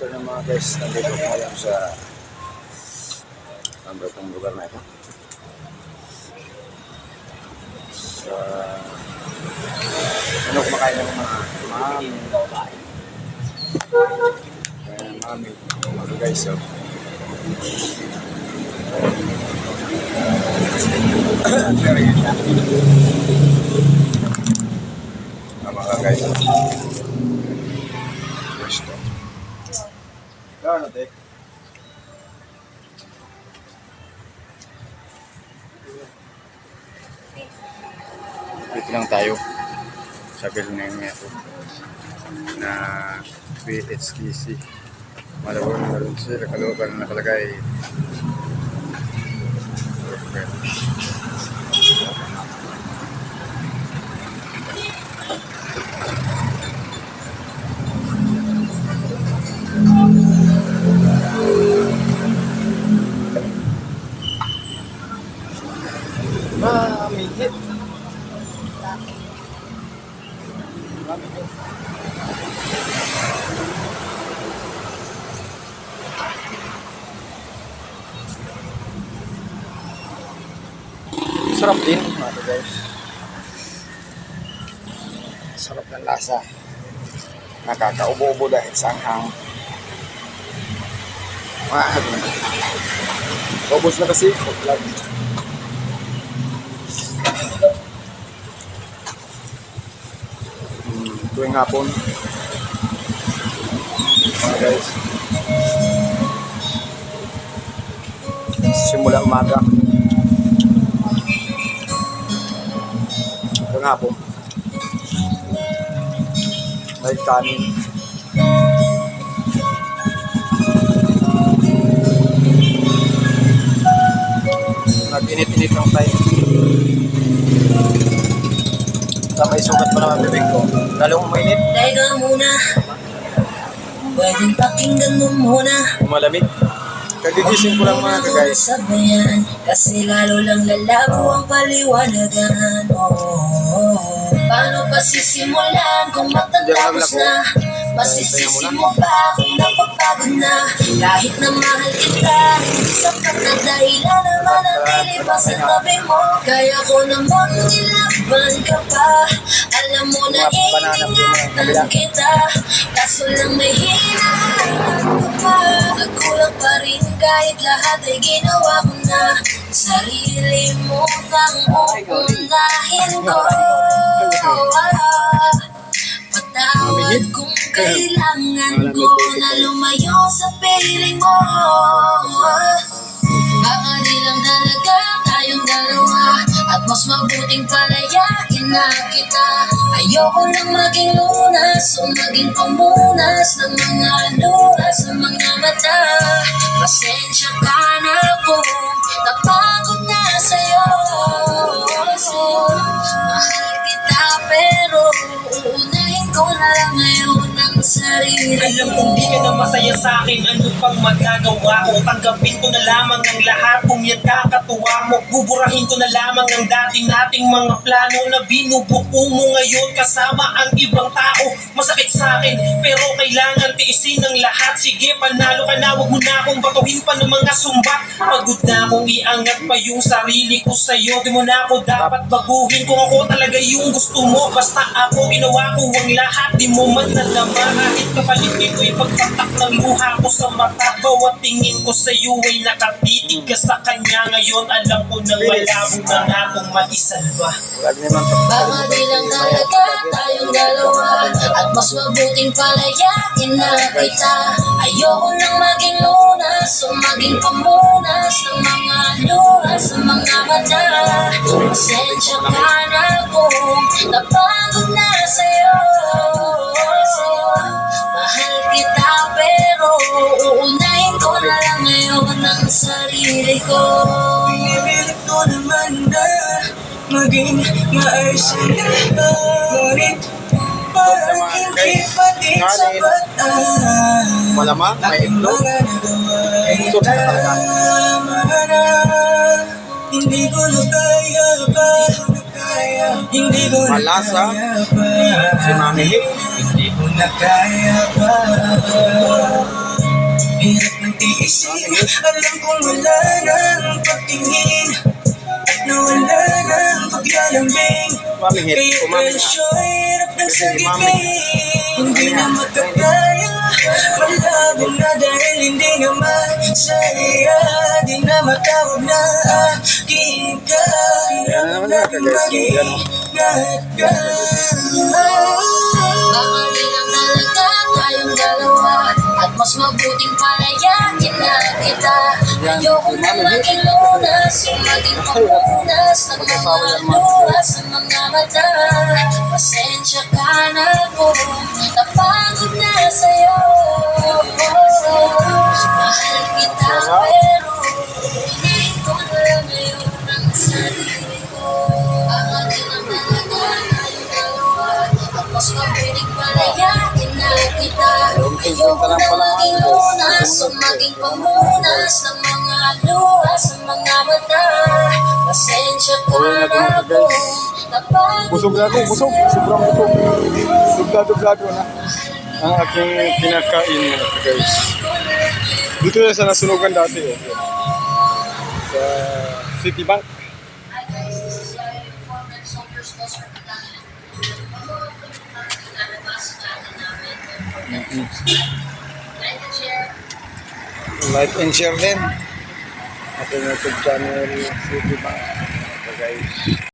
afternoon mga guys. Nandito ko ngayon sa ang itong lugar na ito. Sa ano kumakain ng mga mami. Ayan, mami. Mga guys, so. Very good. Mga guys. Ano, Tek? Dito lang tayo. Sa building na ito na BHTC Malawang meron sila. Kalooban na nakalagay. Mami Sarap din mga guys. Sarap ng lasa. Nakakaubo-ubo dahil sa anghang. Mahal na. Ubus na kasi. Vlog. Hmm, tuwing hapon. Mga guys. Simula umaga. Hapon. May kanin. Nag-init-init ng tayo. Sa may sugat pa naman bibig ko. Lalong umainit. Teka muna Pwedeng pakinggan mo muna Malamig. Kagigising ko lang mga guys. Sabayan Kasi lalo lang lalabo ang paliwanagan oh, Paano pa sisimulan kung matatapos na? Masisisi mo ba kung napapagod na. Kahit na mahal kita sapat na dahilan naman ang nilipas sa tabi mo. Kaya ko namang nilaban ka pa. Alam mo na ingingatan kita. Kaso lang may hinahanap ka pa. Nagkulang pa rin kahit lahat ay ginawa ko na. Sarili mo nang uunahin ko kailangan ko na lumayo sa piling mo. Baka di lang talaga tayong dalawa. At mas mabuting palayain na kita. Ayoko lang maging lunas o maging pamunas Ng mga luha sa mga mata. Pasensya ka na Alam kong di ka na masaya sa akin. Ano pang magagawa ko? Tanggapin ko na lamang ang lahat. Kung yan kakatuwa mo Buburahin ko na lamang ang dati nating mga plano Na binubuo mo ngayon Kasama ang ibang tao. Masakit sa akin Pero kailangan tiisin ang lahat. Sige panalo ka na. Huwag mo na akong batuhin pa ng mga sumbat. Pagod na akong iangat pa yung sarili ko sa'yo. Di mo na ako dapat baguhin. Kung ako talaga yung gusto mo Basta ako ginawa ko ang lahat. Di mo man nadama Kahit kapalit nito'y pagpatak ng luha ko sa mata. Bawat tingin ko sa'yo ay nakatitig ka sa kanya Ngayon. Alam ko na malabo na nga akong maisalba. Baka di lang talaga tayong dalawa At mas mabuting palayain na kita. Ayoko nang maging lunas o maging pamunas Ng mga luha sa mga mata. Pasensya ka na kung napagod na sa'yo. Mahal kita pero uunahin ko na lang ngayon ang sarili ko. Pinipilit ko naman na maging maayos na Ngunit hindi pa din sapat ang Malamang, may itlog. mga Itlog na talaga. Na Hindi ko na kaya pa Hindi ko na Malasa. Si Mami. Hindi ko na kaya pa tiisin Alam kong wala nang pagtingin At nawala nang paglalambing. Kaya presyo'y Mami. sagipin Hindi na magkakaya Malabo na dahil hindi na masaya Di na matawag na aking ka Yan na naman natin guys. Yan o. Ingat ka Baka di lang talaga tayong dalawa At mas mabuting palayakin na kita Ayoko na maging lunas Yung maging pamunas Ng mga luha sa mga mata. Pasensya ka na po Napagod na sa'yo. Mahal kita pero Hindi ko na ngayon ang sarili ko. Baka di lang talaga tayong dalawa mas mabuting palayakin na kita. Ayoko maging lunas O maging pamunas Ng Busog na ako, busog. Sobrang busog. Dublado-blado na. Ang aking kinakain mga guys. Dito yan sa nasunugan dati. Oh. Sa. Lalabas natin namin. Like and share. Din. Ating YouTube channel Citibank. So guys.